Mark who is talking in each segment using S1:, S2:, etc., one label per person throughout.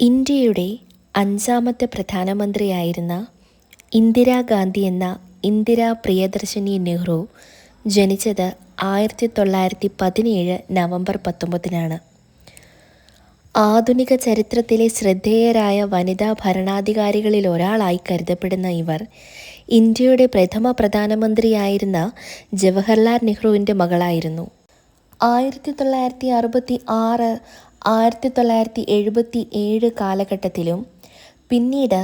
S1: ഇന്ത്യയുടെ അഞ്ചാമത്തെ പ്രധാനമന്ത്രിയായിരുന്ന ഇന്ദിരാഗാന്ധി എന്ന ഇന്ദിരാ പ്രിയദർശിനി നെഹ്റു ജനിച്ചത് ആയിരത്തി തൊള്ളായിരത്തി പതിനേഴ് നവംബർ പത്തൊമ്പതിനാണ്. ആധുനിക ചരിത്രത്തിലെ ശ്രദ്ധേയരായ വനിതാ ഭരണാധികാരികളിൽ ഒരാളായി കരുതപ്പെടുന്ന ഇവർ ഇന്ത്യയുടെ പ്രഥമ പ്രധാനമന്ത്രിയായിരുന്ന ജവഹർലാൽ നെഹ്റുവിന്റെ മകളായിരുന്നു. ആയിരത്തി തൊള്ളായിരത്തി അറുപത്തി ആറ് ആയിരത്തി തൊള്ളായിരത്തി എഴുപത്തി ഏഴ് കാലഘട്ടത്തിലും പിന്നീട്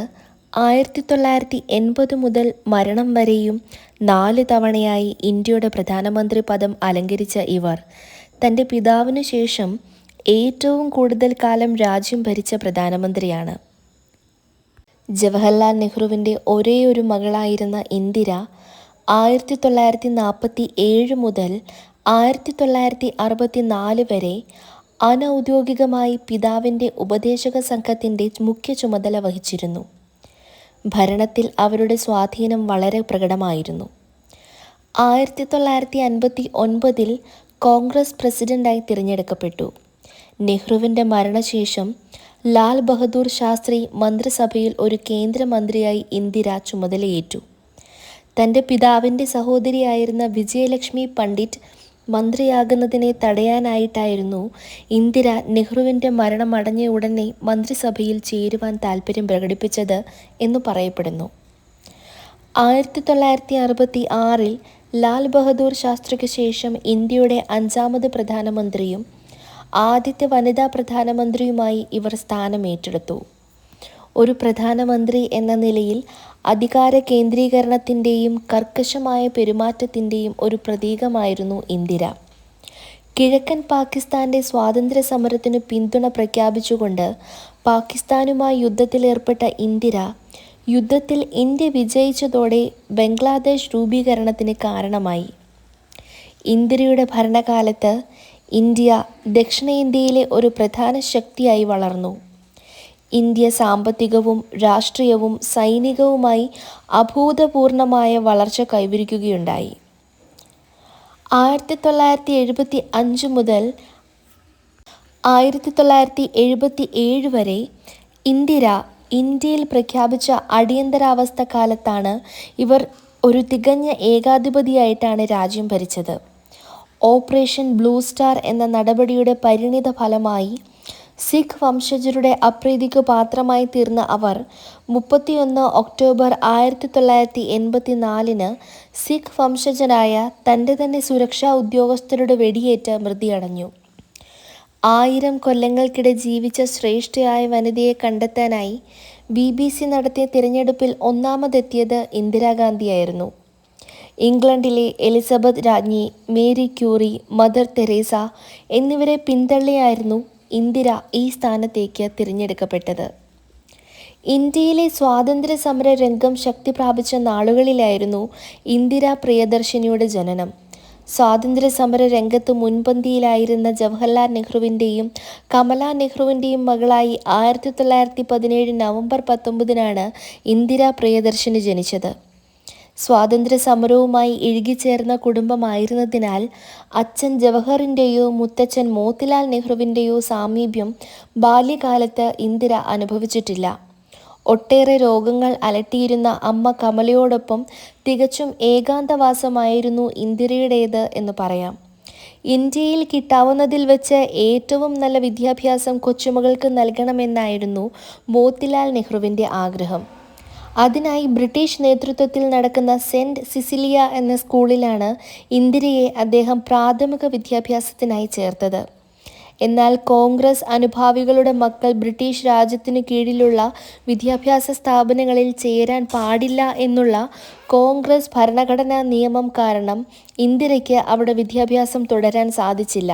S1: ആയിരത്തി തൊള്ളായിരത്തി എൺപത് മുതൽ മരണം വരെയും നാല് തവണയായി ഇന്ത്യയുടെ പ്രധാനമന്ത്രി പദം അലങ്കരിച്ച ഇവർ. തന്റെ പിതാവിനു ശേഷം ഏറ്റവും കൂടുതൽ കാലം രാജ്യം ഭരിച്ച പ്രധാനമന്ത്രിയാണ്. ജവഹർലാൽ നെഹ്റുവിന്റെ ഒരേ ഒരു മകളായിരുന്ന ഇന്ദിര ആയിരത്തി തൊള്ളായിരത്തി നാൽപ്പത്തി ഏഴ് മുതൽ ആയിരത്തി തൊള്ളായിരത്തി അറുപത്തി നാല് വരെ അനൗദ്യോഗികമായി പിതാവിന്റെ ഉപദേശക സംഘത്തിന്റെ മുഖ്യ ചുമതല വഹിച്ചിരുന്നു. ഭരണത്തിൽ അവരുടെ സ്വാധീനം വളരെ പ്രകടമായിരുന്നു. ആയിരത്തി തൊള്ളായിരത്തി അൻപത്തി ഒൻപതിൽ കോൺഗ്രസ് പ്രസിഡന്റായി തിരഞ്ഞെടുക്കപ്പെട്ടു. നെഹ്റുവിന്റെ മരണശേഷം ലാൽ ബഹദൂർ ശാസ്ത്രി മന്ത്രിസഭയിൽ ഒരു കേന്ദ്രമന്ത്രിയായി ഇന്ദിര ചുമതലയേറ്റു. തന്റെ പിതാവിന്റെ സഹോദരിയായിരുന്ന വിജയലക്ഷ്മി പണ്ഡിറ്റ് മന്ത്രിയാകുന്നതിനെ തടയാനായിട്ടായിരുന്നു ഇന്ദിര നെഹ്റുവിന്റെ മരണമടഞ്ഞ ഉടനെ മന്ത്രിസഭയിൽ ചേരുവാൻ താൽപ്പര്യം പ്രകടിപ്പിച്ചത് എന്ന് പറയപ്പെടുന്നു. ആയിരത്തി തൊള്ളായിരത്തി അറുപത്തി ആറിൽ ലാൽ ബഹദൂർ ശാസ്ത്രിക്ക് ശേഷം ഇന്ത്യയുടെ അഞ്ചാമത് പ്രധാനമന്ത്രിയും ആദ്യത്തെ വനിതാ പ്രധാനമന്ത്രിയുമായി ഇവർ സ്ഥാനമേറ്റെടുത്തു ഒരു പ്രധാനമന്ത്രി എന്ന നിലയിൽ അധികാര കേന്ദ്രീകരണത്തിന്റെയും കർക്കശമായ പെരുമാറ്റത്തിന്റെയും ഒരു പ്രതീകമായിരുന്നു ഇന്ദിര. കിഴക്കൻ പാകിസ്ഥാന്റെ സ്വാതന്ത്ര്യ സമരത്തിന് പിന്തുണ പ്രഖ്യാപിച്ചുകൊണ്ട് പാകിസ്ഥാനുമായി യുദ്ധത്തിലേർപ്പെട്ട ഇന്ദിര യുദ്ധത്തിൽ ഇന്ത്യ വിജയിച്ചതോടെ ബംഗ്ലാദേശ് രൂപീകരണത്തിന് കാരണമായി. ഇന്ദിരയുടെ ഭരണകാലത്ത് ഇന്ത്യ ദക്ഷിണേന്ത്യയിലെ ഒരു പ്രധാന ശക്തിയായി വളർന്നു. ഇന്ത്യ സാമ്പത്തികവും രാഷ്ട്രീയവും സൈനികവുമായി അഭൂതപൂർണമായ വളർച്ച കൈവരിക്കുകയുണ്ടായി. ആയിരത്തി തൊള്ളായിരത്തി എഴുപത്തി അഞ്ച് മുതൽ ആയിരത്തി തൊള്ളായിരത്തി എഴുപത്തി ഏഴ് വരെ ഇന്ദിര ഇന്ത്യയിൽ പ്രഖ്യാപിച്ച അടിയന്തരാവസ്ഥ കാലത്താണ് ഇവർ ഒരു തികഞ്ഞ ഏകാധിപതിയായിട്ടാണ് രാജ്യം ഭരിച്ചത്. ഓപ്പറേഷൻ ബ്ലൂ സ്റ്റാർ എന്ന നടപടിയുടെ പരിണിത ഫലമായി സിഖ് വംശജരുടെ അപ്രീതിക്ക് പാത്രമായി തീർന്ന അവർ മുപ്പത്തിയൊന്ന് ഒക്ടോബർ ആയിരത്തി തൊള്ളായിരത്തി എൺപത്തി നാലിന് സിഖ് വംശജനായ തന്റെ തന്നെ സുരക്ഷാ ഉദ്യോഗസ്ഥരുടെ വെടിയേറ്റ് മൃതിയടഞ്ഞു. ആയിരം കൊല്ലങ്ങൾക്കിടെ ജീവിച്ച ശ്രേഷ്ഠയായ വനിതയെ കണ്ടെത്താനായി ബി ബി സി നടത്തിയ തിരഞ്ഞെടുപ്പിൽ ഒന്നാമതെത്തിയത് ഇന്ദിരാഗാന്ധിയായിരുന്നു ഇംഗ്ലണ്ടിലെ എലിസബത്ത് രാജ്ഞി മേരി ക്യൂറി മദർ തെരേസ എന്നിവരെ പിന്തള്ളിയായിരുന്നു ഇന്ദിര ഈ സ്ഥാനത്തേക്ക് തിരഞ്ഞെടുക്കപ്പെട്ടത്. ഇന്ത്യയിലെ സ്വാതന്ത്ര്യ സമര രംഗം ശക്തി പ്രാപിച്ച നാളുകളിലായിരുന്നു ഇന്ദിര പ്രിയദർശിനിയുടെ ജനനം. സ്വാതന്ത്ര്യ സമര രംഗത്ത് മുൻപന്തിയിലായിരുന്ന ജവഹർലാൽ നെഹ്റുവിന്റെയും കമലാ നെഹ്റുവിന്റെയും മകളായി ആയിരത്തി തൊള്ളായിരത്തി പതിനേഴ് നവംബർ പത്തൊമ്പതിനാണ് ഇന്ദിര പ്രിയദർശിനി ജനിച്ചത്. സ്വാതന്ത്ര്യ സമരവുമായി ഇഴുകിച്ചേർന്ന കുടുംബമായിരുന്നതിനാൽ അച്ഛൻ ജവഹറിന്റെയോ മുത്തച്ഛൻ മോത്തിലാൽ നെഹ്റുവിന്റെയോ സാമീപ്യം ബാല്യകാലത്ത് ഇന്ദിര അനുഭവിച്ചിട്ടില്ല. ഒട്ടേറെ രോഗങ്ങൾ അലട്ടിയിരുന്ന അമ്മ കമലയോടൊപ്പം തികച്ചും ഏകാന്തവാസമായിരുന്നു ഇന്ദിരയുടേത് എന്ന് പറയാം. ഇന്ത്യയിൽ കിട്ടാവുന്നതിൽ വെച്ച് ഏറ്റവും നല്ല വിദ്യാഭ്യാസം കൊച്ചുമകൾക്ക് നൽകണമെന്നായിരുന്നു മോത്തിലാൽ നെഹ്റുവിന്റെ ആഗ്രഹം. അതിനായി ബ്രിട്ടീഷ് നേതൃത്വത്തിൽ നടക്കുന്ന സെന്റ് സിസിലിയ എന്ന സ്കൂളിലാണ് ഇന്ദിരയെ അദ്ദേഹം പ്രാഥമിക വിദ്യാഭ്യാസത്തിനായി ചേർത്തത്. എന്നാൽ കോൺഗ്രസ് അനുഭാവികളുടെ മക്കൾ ബ്രിട്ടീഷ് രാജ്യത്തിനു കീഴിലുള്ള വിദ്യാഭ്യാസ സ്ഥാപനങ്ങളിൽ ചേരാൻ പാടില്ല എന്നുള്ള കോൺഗ്രസ് ഭരണഘടനാ നിയമം കാരണം ഇന്ദിരയ്ക്ക് അവിടെ വിദ്യാഭ്യാസം തുടരാൻ സാധിച്ചില്ല.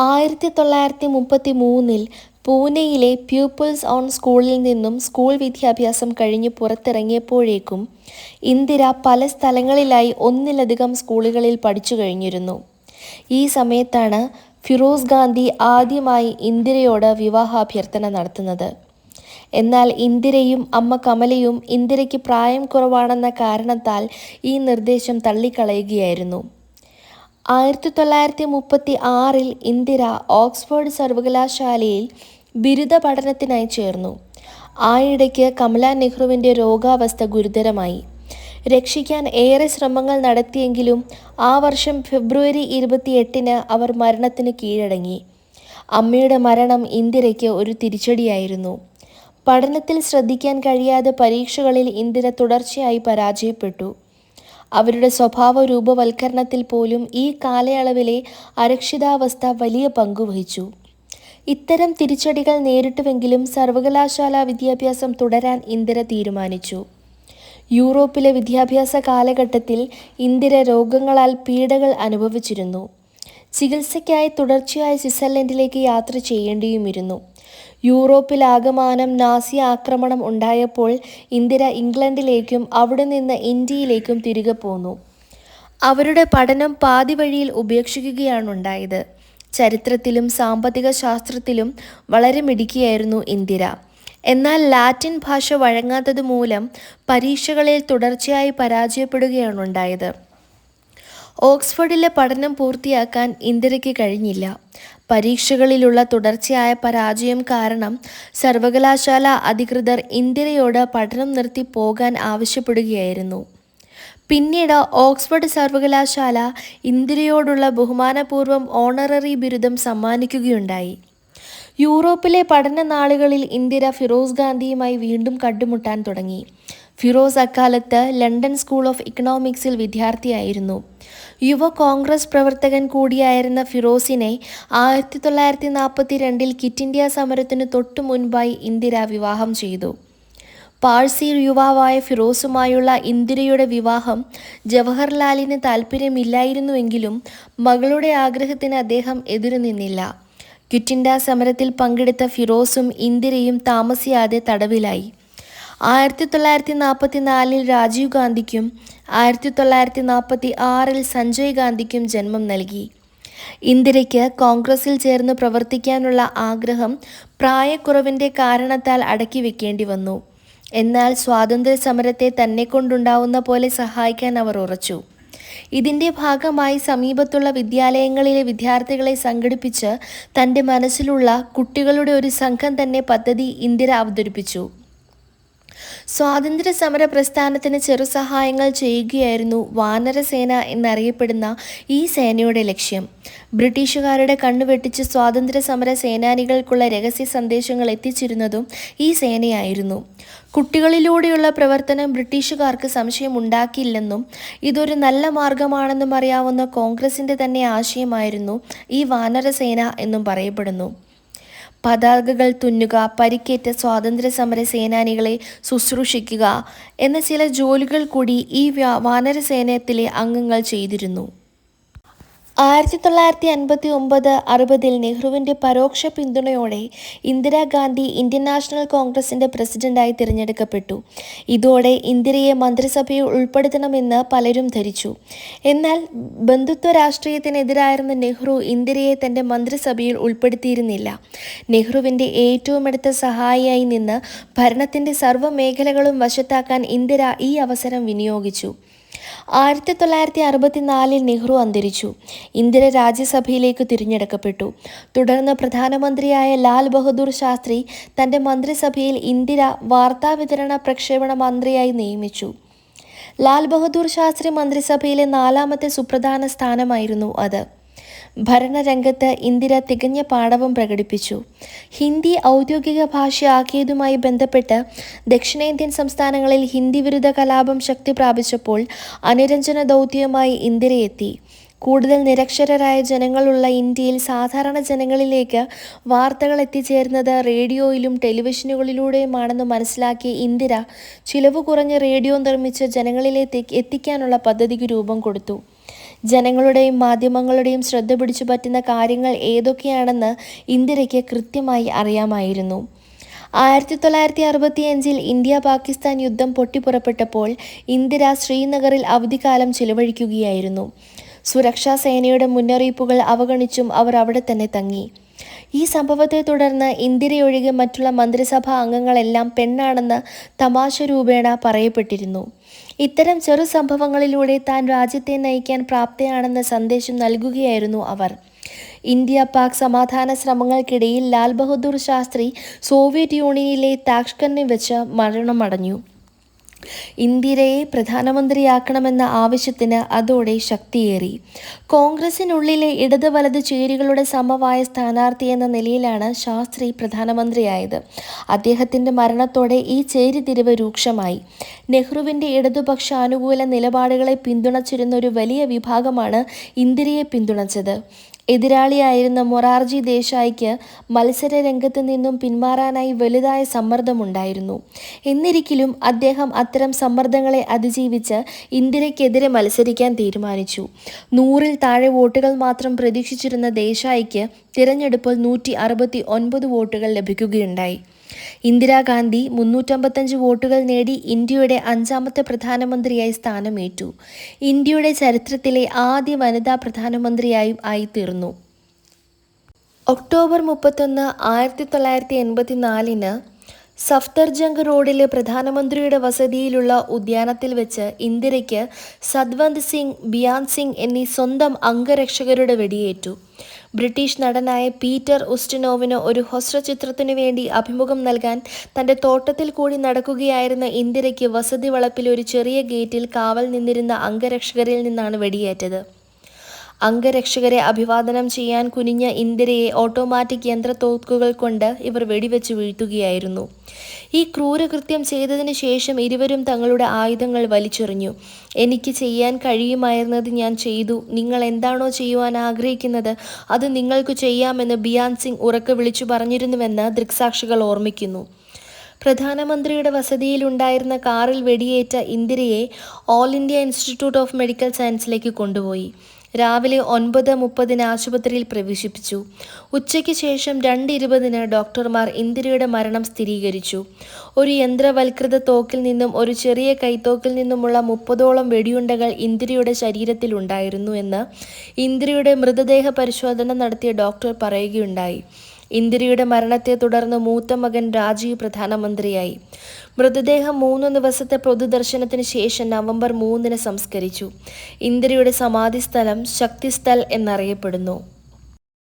S1: ആയിരത്തി തൊള്ളായിരത്തി മുപ്പത്തി മൂന്നിൽ പൂനെയിലെ പ്യൂപ്പിൾസ് ഓൺ സ്കൂളിൽ നിന്നും സ്കൂൾ വിദ്യാഭ്യാസം കഴിഞ്ഞ് പുറത്തിറങ്ങിയപ്പോഴേക്കും ഇന്ദിര പല സ്ഥലങ്ങളിലായി ഒന്നിലധികം സ്കൂളുകളിൽ പഠിച്ചു കഴിഞ്ഞിരുന്നു. ഈ സമയത്താണ് ഫിറോസ് ഗാന്ധി ആദ്യമായി ഇന്ദിരയോട് വിവാഹാഭ്യർത്ഥന നടത്തുന്നത്. എന്നാൽ ഇന്ദിരയും അമ്മ കമലയും ഇന്ദിരയ്ക്ക് പ്രായം കുറവാണെന്ന കാരണത്താൽ ഈ നിർദ്ദേശം തള്ളിക്കളയുകയായിരുന്നു. ആയിരത്തി തൊള്ളായിരത്തി മുപ്പത്തി ആറിൽ ഇന്ദിര ഓക്സ്ഫോർഡ് സർവകലാശാലയിൽ ബിരുദ പഠനത്തിനായി ചേർന്നു. ആയിടയ്ക്ക് കമല നെഹ്റുവിന്റെ രോഗാവസ്ഥ ഗുരുതരമായി. രക്ഷിക്കാൻ ഏറെ ശ്രമങ്ങൾ നടത്തിയെങ്കിലും ആ വർഷം ഫെബ്രുവരി ഇരുപത്തിയെട്ടിന് അവർ മരണത്തിന് കീഴടങ്ങി. അമ്മയുടെ മരണം ഇന്ദിരയ്ക്ക് ഒരു തിരിച്ചടിയായിരുന്നു. പഠനത്തിൽ ശ്രദ്ധിക്കാൻ കഴിയാതെ പരീക്ഷകളിൽ ഇന്ദിര തുടർച്ചയായി പരാജയപ്പെട്ടു. അവരുടെ സ്വഭാവ രൂപവൽക്കരണത്തിൽ പോലും ഈ കാലയളവിലെ അരക്ഷിതാവസ്ഥ വലിയ പങ്കുവഹിച്ചു ഇത്തരം തിരിച്ചടികൾ നേരിട്ടുവെങ്കിലും സർവകലാശാല വിദ്യാഭ്യാസം തുടരാൻ ഇന്ദിര തീരുമാനിച്ചു. യൂറോപ്പിലെ വിദ്യാഭ്യാസ കാലഘട്ടത്തിൽ ഇന്ദിര രോഗങ്ങളാൽ പീഡകൾ അനുഭവിച്ചിരുന്നു. ചികിത്സയ്ക്കായി തുടർച്ചയായി സ്വിറ്റ്സർലൻഡിലേക്ക് യാത്ര ചെയ്യേണ്ടിയുമിരുന്നു. യൂറോപ്പിലാകമാനം നാസി ആക്രമണം ഉണ്ടായപ്പോൾ ഇന്ദിര ഇംഗ്ലണ്ടിലേക്കും അവിടെ നിന്ന് ഇന്ത്യയിലേക്കും തിരികെ പോന്നു. അവരുടെ പഠനം പാതി വഴിയിൽ ഉപേക്ഷിക്കുകയാണുണ്ടായത്. ചരിത്രത്തിലും സാമ്പത്തിക ശാസ്ത്രത്തിലും വളരെ മിടുക്കിയായിരുന്നു ഇന്ദിര. എന്നാൽ ലാറ്റിൻ ഭാഷ വഴങ്ങാത്തത് മൂലം പരീക്ഷകളിൽ തുടർച്ചയായി പരാജയപ്പെടുകയാണ് ഉണ്ടായത്. ഓക്സ്ഫോർഡിലെ പഠനം പൂർത്തിയാക്കാൻ ഇന്ദിരയ്ക്ക് കഴിഞ്ഞില്ല. പരീക്ഷകളിലുള്ള തുടർച്ചയായ പരാജയം കാരണം സർവകലാശാല അധികൃതർ ഇന്ദിരയോട് പഠനം നിർത്തി പോകാൻ ആവശ്യപ്പെടുകയായിരുന്നു. പിന്നീട് ഓക്സ്ഫോർഡ് സർവകലാശാല ഇന്ദിരയോടുള്ള ബഹുമാനപൂർവം ഓണററി ബിരുദം സമ്മാനിക്കുകയുണ്ടായി. യൂറോപ്പിലെ പഠന നാളുകളിൽ ഇന്ദിര ഫിറോസ് ഗാന്ധിയുമായി വീണ്ടും കണ്ടുമുട്ടാൻ തുടങ്ങി. ഫിറോസ് അക്കാലത്ത് ലണ്ടൻ സ്കൂൾ ഓഫ് ഇക്കണോമിക്സിൽ വിദ്യാർത്ഥിയായിരുന്നു. യുവ കോൺഗ്രസ് പ്രവർത്തകൻ കൂടിയായിരുന്ന ഫിറോസിനെ ആയിരത്തി തൊള്ളായിരത്തി നാൽപ്പത്തി രണ്ടിൽ കിറ്റ് ഇന്ത്യ സമരത്തിന് തൊട്ടു മുൻപായി ഇന്ദിര വിവാഹം ചെയ്തു. പാഴ്സി യുവാവായ ഫിറോസുമായുള്ള ഇന്ദിരയുടെ വിവാഹം ജവഹർലാലിന് താല്പര്യമില്ലായിരുന്നുവെങ്കിലും മകളുടെ ആഗ്രഹത്തിന് അദ്ദേഹം എതിരു നിന്നില്ല ക്വിറ്റ് സമരത്തിൽ പങ്കെടുത്ത ഫിറോസും ഇന്ദിരയും താമസിയാതെ തടവിലായി. ആയിരത്തി തൊള്ളായിരത്തി നാൽപ്പത്തി നാലിൽ രാജീവ് ഗാന്ധിക്കും ആയിരത്തി തൊള്ളായിരത്തി നാൽപ്പത്തി ആറിൽ സഞ്ജയ് ഗാന്ധിക്കും ജന്മം നൽകി. ഇന്ദിരയ്ക്ക് കോൺഗ്രസിൽ ചേർന്ന് പ്രവർത്തിക്കാനുള്ള ആഗ്രഹം പ്രായക്കുറവിന്റെ കാരണത്താൽ അടക്കി വെക്കേണ്ടി വന്നു എന്നാൽ സ്വാതന്ത്ര്യ സമരത്തെ തന്നെ കൊണ്ടുണ്ടാവുന്ന പോലെ സഹായിക്കാൻ അവർ ഉറച്ചു. ഇതിന്റെ ഭാഗമായി സമീപത്തുള്ള വിദ്യാലയങ്ങളിലെ വിദ്യാർത്ഥികളെ സംഘടിപ്പിച്ച് തന്റെ മനസ്സിലുള്ള കുട്ടികളുടെ ഒരു സംഘം തന്നെ പദ്ധതി ഇന്ദിര അവതരിപ്പിച്ചു. സ്വാതന്ത്ര്യ സമര പ്രസ്ഥാനത്തിന് ചെറുസഹായങ്ങൾ ചെയ്യുകയായിരുന്നു വാനരസേന എന്നറിയപ്പെടുന്ന ഈ സേനയുടെ ലക്ഷ്യം. ബ്രിട്ടീഷുകാരുടെ കണ്ണുവെട്ടിച്ച് സ്വാതന്ത്ര്യ സമര സേനാനികൾക്കുള്ള രഹസ്യ സന്ദേശങ്ങൾ എത്തിച്ചിരുന്നതും ഈ സേനയായിരുന്നു. കുട്ടികളിലൂടെയുള്ള പ്രവർത്തനം ബ്രിട്ടീഷുകാർക്ക് സംശയമുണ്ടാക്കിയില്ലെന്നും ഇതൊരു നല്ല മാർഗമാണെന്നും അറിയാവുന്ന കോൺഗ്രസിന്റെ തന്നെ ആശയമായിരുന്നു ഈ വാനരസേന എന്നും പറയപ്പെടുന്നു. പതാകകൾ തുന്നുക പരിക്കേറ്റ സ്വാതന്ത്ര്യ സമര സേനാനികളെ ശുശ്രൂഷിക്കുക എന്ന ചില ജോലികൾ കൂടി ഈ വാനരസേനത്തിലെ അംഗങ്ങൾ ചെയ്തിരുന്നു. ആയിരത്തി തൊള്ളായിരത്തി അൻപത്തി ഒമ്പത് അറുപതിൽ നെഹ്റുവിന്റെ പരോക്ഷ പിന്തുണയോടെ ഇന്ദിരാഗാന്ധി ഇന്ത്യൻ നാഷണൽ കോൺഗ്രസിന്റെ പ്രസിഡന്റായി തിരഞ്ഞെടുക്കപ്പെട്ടു. ഇതോടെ ഇന്ദിരയെ മന്ത്രിസഭയിൽ ഉൾപ്പെടുത്തണമെന്ന് പലരും ധരിച്ചു. എന്നാൽ ബന്ധുത്വ രാഷ്ട്രീയത്തിനെതിരായിരുന്ന നെഹ്റു ഇന്ദിരയെ തന്റെ മന്ത്രിസഭയിൽ ഉൾപ്പെടുത്തിയിരുന്നില്ല. നെഹ്റുവിന്റെ ഏറ്റവും അടുത്ത സഹായിയായി നിന്ന് ഭരണത്തിന്റെ സർവ മേഖലകളും വശത്താക്കാൻ ഇന്ദിര ഈ അവസരം വിനിയോഗിച്ചു. ആയിരത്തി തൊള്ളായിരത്തി അറുപത്തിനാലിൽ നെഹ്റു അന്തരിച്ചു. ഇന്ദിര രാജ്യസഭയിലേക്ക് തിരഞ്ഞെടുക്കപ്പെട്ടു. തുടർന്ന് പ്രധാനമന്ത്രിയായ ലാൽ ബഹദൂർ ശാസ്ത്രി തന്റെ മന്ത്രിസഭയിൽ ഇന്ദിര വാർത്താവിതരണ പ്രക്ഷേപണ മന്ത്രിയായി നിയമിച്ചു. ലാൽ ബഹദൂർ ശാസ്ത്രി മന്ത്രിസഭയിലെ നാലാമത്തെ സുപ്രധാന സ്ഥാനമായിരുന്നു അത്. ഭരണരംഗത്ത് ഇന്ദിര തികഞ്ഞ പാഠവും പ്രകടിപ്പിച്ചു. ഹിന്ദി ഔദ്യോഗിക ഭാഷയാക്കിയതുമായി ബന്ധപ്പെട്ട് ദക്ഷിണേന്ത്യൻ സംസ്ഥാനങ്ങളിൽ ഹിന്ദി വിരുദ്ധ കലാപം ശക്തി പ്രാപിച്ചപ്പോൾ അനുരഞ്ജന ദൗത്യവുമായി ഇന്ദിര എത്തി. കൂടുതൽ നിരക്ഷരരായ ജനങ്ങളുള്ള ഇന്ത്യയിൽ സാധാരണ ജനങ്ങളിലേക്ക് വാർത്തകൾ എത്തിച്ചേരുന്നത് റേഡിയോയിലും ടെലിവിഷനുകളിലൂടെയുമാണെന്ന് മനസ്സിലാക്കിയ ഇന്ദിര ചിലവ് കുറഞ്ഞ റേഡിയോ നിർമ്മിച്ച് ജനങ്ങളിലേക്ക് എത്തിക്കാനുള്ള പദ്ധതിക്ക് രൂപം കൊടുത്തു. ജനങ്ങളുടെയും മാധ്യമങ്ങളുടെയും ശ്രദ്ധ പിടിച്ചു പറ്റുന്ന കാര്യങ്ങൾ ഏതൊക്കെയാണെന്ന് ഇന്ദിരയ്ക്ക് കൃത്യമായി അറിയാമായിരുന്നു. ആയിരത്തി തൊള്ളായിരത്തി അറുപത്തിയഞ്ചിൽ ഇന്ത്യ പാകിസ്ഥാൻ യുദ്ധം പൊട്ടിപ്പുറപ്പെട്ടപ്പോൾ ഇന്ദിര ശ്രീനഗറിൽ അവധിക്കാലം ചിലവഴിക്കുകയായിരുന്നു. സുരക്ഷാ സേനയുടെ മുന്നറിയിപ്പുകൾ അവഗണിച്ചും അവർ അവിടെ തന്നെ തങ്ങി. ഈ സംഭവത്തെ തുടർന്ന് ഇന്ദിരയൊഴികെ മറ്റുള്ള മന്ത്രിസഭാ അംഗങ്ങളെല്ലാം പെണ്ണാണെന്ന് തമാശ രൂപേണ പറയപ്പെട്ടിരുന്നു. ഇത്തരം ചെറു സംഭവങ്ങളിലൂടെ താൻ രാജ്യത്തെ നയിക്കാൻ പ്രാപ്തയാണെന്ന സന്ദേശം നൽകുകയായിരുന്നു അവർ. ഇന്ത്യ പാക് സമാധാന ശ്രമങ്ങൾക്കിടയിൽ ലാൽ ബഹദൂർ ശാസ്ത്രി സോവിയറ്റ് യൂണിയനിലെ താഷ്കറിനെ വെച്ച് മരണമടഞ്ഞു. ഇന്ദിരയെ പ്രധാനമന്ത്രിയാക്കണമെന്ന ആവശ്യത്തിന് അതോടെ ശക്തിയേറി. കോൺഗ്രസിനുള്ളിലെ ഇടത് വലത് ചേരികളുടെ സമവായ സ്ഥാനാർത്ഥി എന്ന നിലയിലാണ് ശാസ്ത്രി പ്രധാനമന്ത്രിയായത്. അദ്ദേഹത്തിന്റെ മരണത്തോടെ ഈ ചേരിതിരിവ് രൂക്ഷമായി. നെഹ്റുവിന്റെ ഇടതുപക്ഷ അനുകൂല നിലപാടുകളെ പിന്തുണച്ചിരുന്ന ഒരു വലിയ വിഭാഗമാണ് ഇന്ദിരയെ പിന്തുണച്ചത്. എതിരാളിയായിരുന്ന മൊറാർജി ദേശായിക്ക് മത്സര രംഗത്ത് നിന്നും പിന്മാറാനായി വലുതായ സമ്മർദ്ദമുണ്ടായിരുന്നു. എന്നിരിക്കലും അദ്ദേഹം അത്തരം സമ്മർദ്ദങ്ങളെ അതിജീവിച്ച് ഇന്ദിരയ്ക്കെതിരെ മത്സരിക്കാൻ തീരുമാനിച്ചു. നൂറിൽ താഴെ വോട്ടുകൾ മാത്രം പ്രതീക്ഷിച്ചിരുന്ന ദേശായിക്ക് തിരഞ്ഞെടുപ്പിൽ നൂറ്റി വോട്ടുകൾ ലഭിക്കുകയുണ്ടായി. ഇന്ദിരാഗാന്ധി മുന്നൂറ്റമ്പത്തഞ്ച് വോട്ടുകൾ നേടി ഇന്ത്യയുടെ അഞ്ചാമത്തെ പ്രധാനമന്ത്രിയായി സ്ഥാനമേറ്റു. ഇന്ത്യയുടെ ചരിത്രത്തിലെ ആദ്യ വനിതാ പ്രധാനമന്ത്രിയായും ആയിത്തീർന്നു. ഒക്ടോബർ മുപ്പത്തൊന്ന് ആയിരത്തി തൊള്ളായിരത്തി എൺപത്തിനാലിന് സഫ്തർജംഗ് റോഡിലെ പ്രധാനമന്ത്രിയുടെ വസതിയിലുള്ള ഉദ്യാനത്തിൽ വെച്ച് ഇന്ദിരയ്ക്ക് സദ്വന്ത് സിംഗ് ബിയാൻ സിംഗ് എന്നീ സ്വന്തം അംഗരക്ഷകരുടെ വെടിയേറ്റു. ബ്രിട്ടീഷ് നടനായ പീറ്റർ ഉസ്റ്റിനോവിന് ഒരു ഹ്രസ്വചിത്രത്തിനു വേണ്ടി അഭിമുഖം നൽകാൻ തന്റെ തോട്ടത്തിൽ കൂടി നടക്കുകയായിരുന്ന ഇന്ദിരയ്ക്ക് വസതി വളപ്പിൽ ഒരു ചെറിയ ഗേറ്റിൽ കാവൽ നിന്നിരുന്ന അംഗരക്ഷകരിൽ നിന്നാണ് വെടിയേറ്റത്. അംഗരക്ഷകരെ അഭിവാദനം ചെയ്യാൻ കുനിഞ്ഞ ഇന്ദിരയെ ഓട്ടോമാറ്റിക് യന്ത്രത്തോക്കുകൾ കൊണ്ട് ഇവർ വെടിവെച്ച് വീഴ്ത്തുകയായിരുന്നു. ഈ ക്രൂരകൃത്യം ചെയ്തതിനു ശേഷം ഇരുവരും തങ്ങളുടെ ആയുധങ്ങൾ വലിച്ചെറിഞ്ഞു. എനിക്ക് ചെയ്യാൻ കഴിയുമായിരുന്നത് ഞാൻ ചെയ്തു. നിങ്ങൾ എന്താണോ ചെയ്യുവാൻ ആഗ്രഹിക്കുന്നത് അത് നിങ്ങൾക്ക് ചെയ്യാമെന്ന് ബിയാൻ സിംഗ് ഉറക്കെ വിളിച്ചു പറഞ്ഞിരുന്നുവെന്ന് ദൃക്സാക്ഷികൾ ഓർമ്മിക്കുന്നു. പ്രധാനമന്ത്രിയുടെ വസതിയിലുണ്ടായിരുന്ന കാറിൽ വെടിയേറ്റ ഇന്ദിരയെ all India institute of medical സയൻസിലേക്ക് കൊണ്ടുപോയി. രാവിലെ ഒൻപത് മുപ്പതിന് ആശുപത്രിയിൽ പ്രവേശിപ്പിച്ചു. ഉച്ചയ്ക്ക് ശേഷം രണ്ട് ഇരുപതിന് ഡോക്ടർമാർ ഇന്ദിരയുടെ മരണം സ്ഥിരീകരിച്ചു. ഒരു യന്ത്രവൽകൃത തോക്കിൽ നിന്നും ഒരു ചെറിയ കൈത്തോക്കിൽ നിന്നുമുള്ള മുപ്പതോളം വെടിയുണ്ടകൾ ഇന്ദിരയുടെ ശരീരത്തിലുണ്ടായിരുന്നു എന്ന് ഇന്ദിരയുടെ മൃതദേഹ പരിശോധന നടത്തിയ ഡോക്ടർ പറയുകയുണ്ടായി. ഇന്ദിരയുടെ മരണത്തെ തുടർന്ന് മൂത്ത മകൻ രാജീവ് പ്രധാനമന്ത്രിയായി. മൃതദേഹം മൂന്ന് ദിവസത്തെ പൊതുദർശനത്തിന് ശേഷം നവംബർ മൂന്നിന് സംസ്കരിച്ചു. ഇന്ദിരയുടെ സമാധി സ്ഥലം ശക്തിസ്ഥൽ എന്നറിയപ്പെടുന്നു.